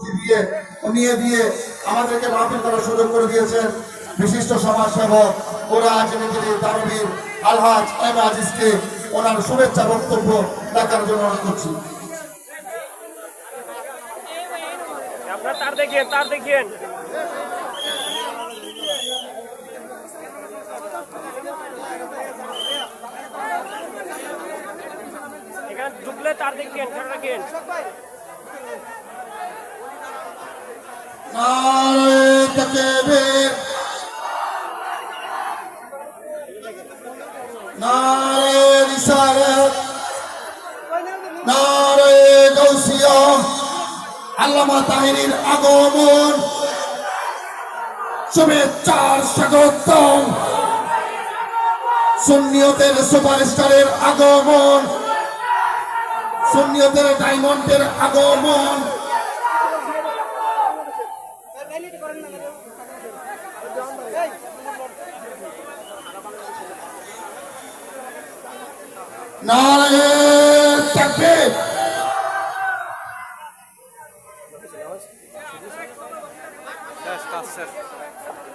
দিয়ে নিয়ে দিয়ে আমাদেরকে মাহফিল করার সুযোগ করে দিয়েছেন বিশিষ্ট সমাজসেবক ওরা রাজনীতির দারবীর আলহাজ এম আজিজকে ওনার শুভেচ্ছা বক্তব্য দেখার জন্য অনুরোধ করছি। তার দেখিয়েন তার দেখিয়েন। এখানে ঢুকলে তার দেখিয়েন খেয়াল রাখেন আল্লামা তাহিরির আগমন। শুভেচ্ছার স্বাগতম সুন্নিয়তের সুপারস্টারের আগমন। সুন্নিয়তের ডায়মন্ডের আগমন। नारायण तकबीर Está certo.